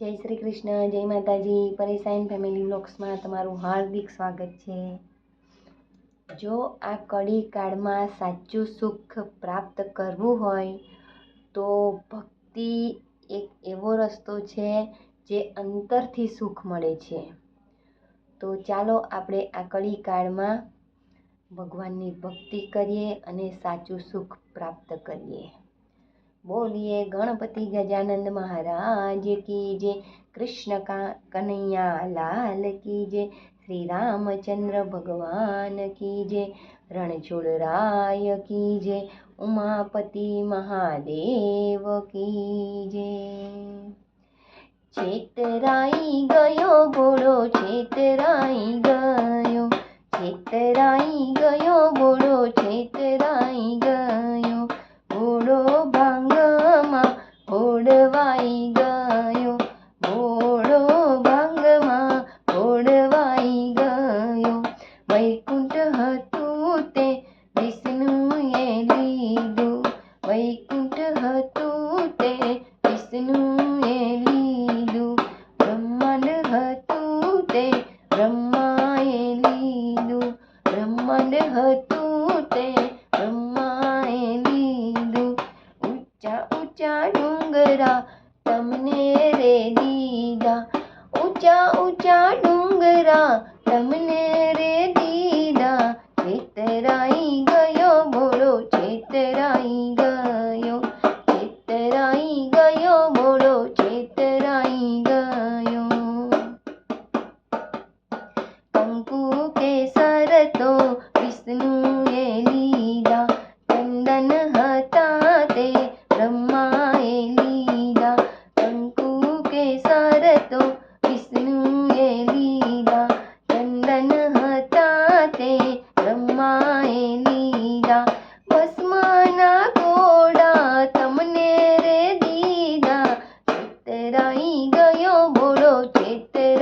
જય શ્રી કૃષ્ણ, જય માતાજી. પરેશાઈન ફેમિલી બ્લોગ્સમાં તમારું હાર્દિક સ્વાગત છે. જો આ કડી કાળમાં સાચું સુખ પ્રાપ્ત કરવું હોય, તો ભક્તિ એક એવો રસ્તો છે જે અંતરથી સુખ મળે છે. તો ચાલો આપણે આ કડી કાળમાં ભગવાનની ભક્તિ કરીએ અને સાચું સુખ પ્રાપ્ત કરીએ. બોલીએ ગણપતિ ગજાનંદ મહારાજ કી જે કૃષ્ણ કનૈયા લાલ કી જે શ્રી રામચંદ્ર ભગવાન કી જય રણછોડરાય કી જે ઉમાપતિ મહાદેવ કી જે છેતરાઈ ગયો ઘોડો છેતરાઈ ગયો છેતરાઈ ગયો ઘોડો છેતરાઈ ગયો ऊंचा ऊंचा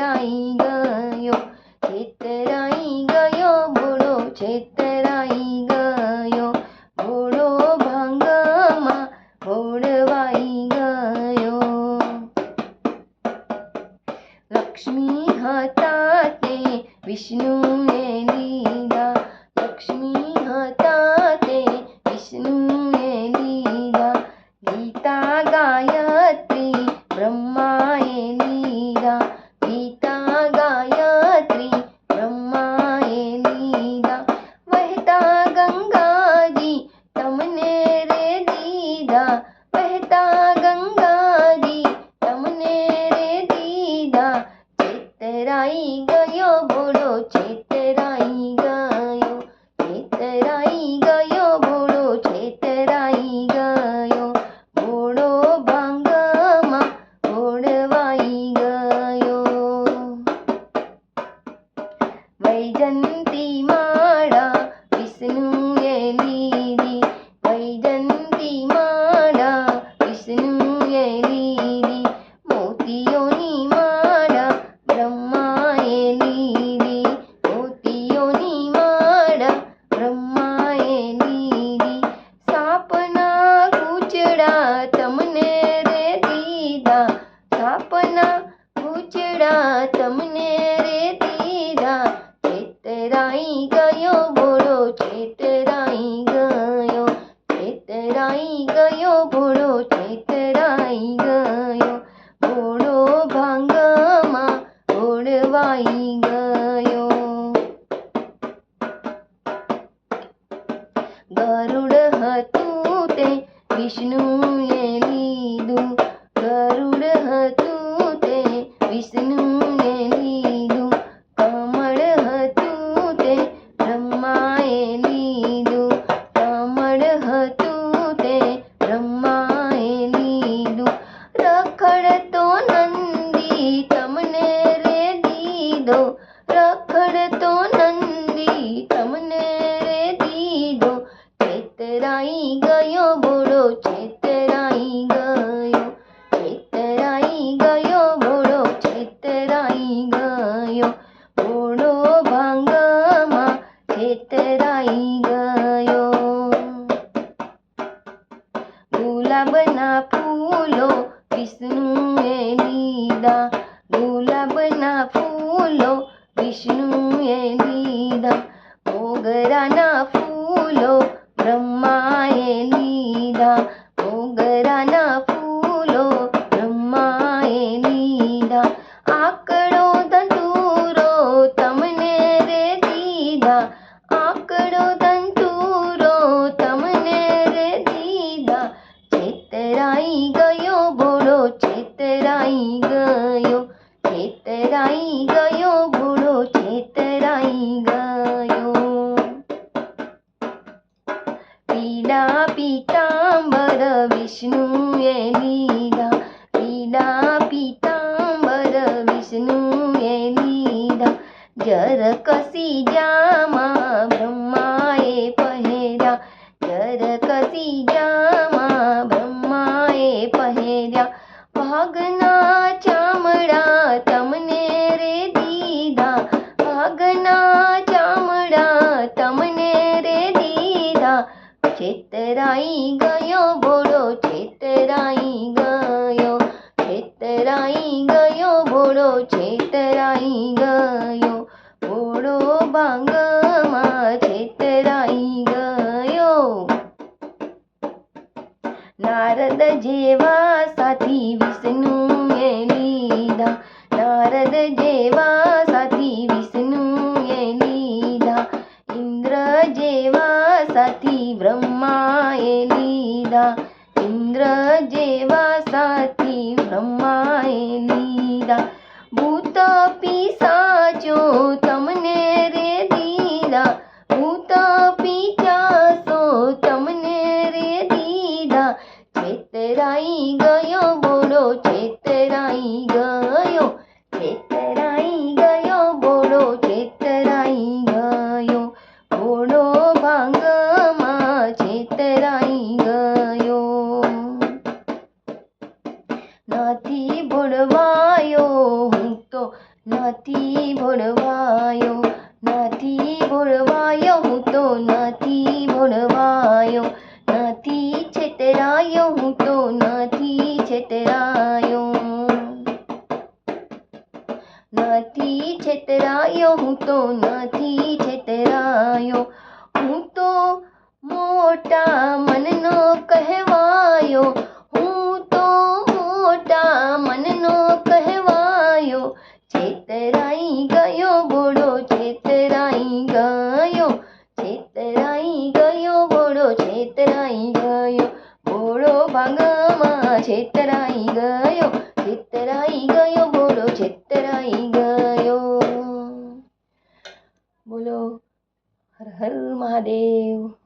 છેતરાઈ ગયો છેતરાઈ ગયો ભોળો છેતરાઈ ગયો ભોળો ભાંગમાં ભોળવાઈ ગયો લક્ષ્મી હતા તે વિષ્ણુએ લીધા લક્ષ્મી હતા તે વિષ્ણુએ ગયો ભોળો છેતરાઈ ગયો છેતરાઈ ગયો ભોળો છેતરાઈ ગયો ભોળો ભાંગમાં ભોળવાઈ ગયો વૈજંતી માળા વિષ્ણુએ વિષ્ણુએ છેતરાઈ ગયો. ગુલાબના ફૂલો વિષ્ણુએ લીધા. ગુલાબના ફૂલો વિષ્ણુએ લીધા. મોગરાના ફૂલો બ્રહ્માએ લીધા. આકડો તંતુરો, તમને રે દીદા છેતરાઈ ગયો ભોળો છેતરાઈ ગયો. છેતરાઈ ગયો ભોળો છેતરાઈ ગયો. પીડા પીતાંબર વિષ્ણુએ લીધા. પીડા પીતાંબર વિષ્ણુએ લીધા. જર કસી જામાં છેતરાઈ ગયો ભોળો છેતરાઈ ગયો છેતરાઈ ગયો ભોળો છેતરાઈ ગયો ભોળો ભાંગમાં છેતરાઈ ગયો નારદ જેવા સાથી વિષ્ણુએ લીધા નારદ જેવા સાથી વિષ્ણુએ લીધા ઇન્દ્ર જેવા સાથી બ્રહ્માએ લીધા ઇન્દ્ર જેવા સાથી બ્રહ્માએ લીધા ભૂત પિશાચો તમને રે દીધા ભૂત પિચાસો ભોળવાયો નથી છેતરાયો, હું તો નથી છેતરાયો. નથી છેતરાયો, હું તો નથી છેતરાયો. હું તો મોટા છેતરાઈ ગયો. બોલો ભાગમાં છેતરાઈ ગયો. છેતરાઈ ગયો, બોલો છેતરાઈ ગયો. બોલો હર હર મહાદેવ.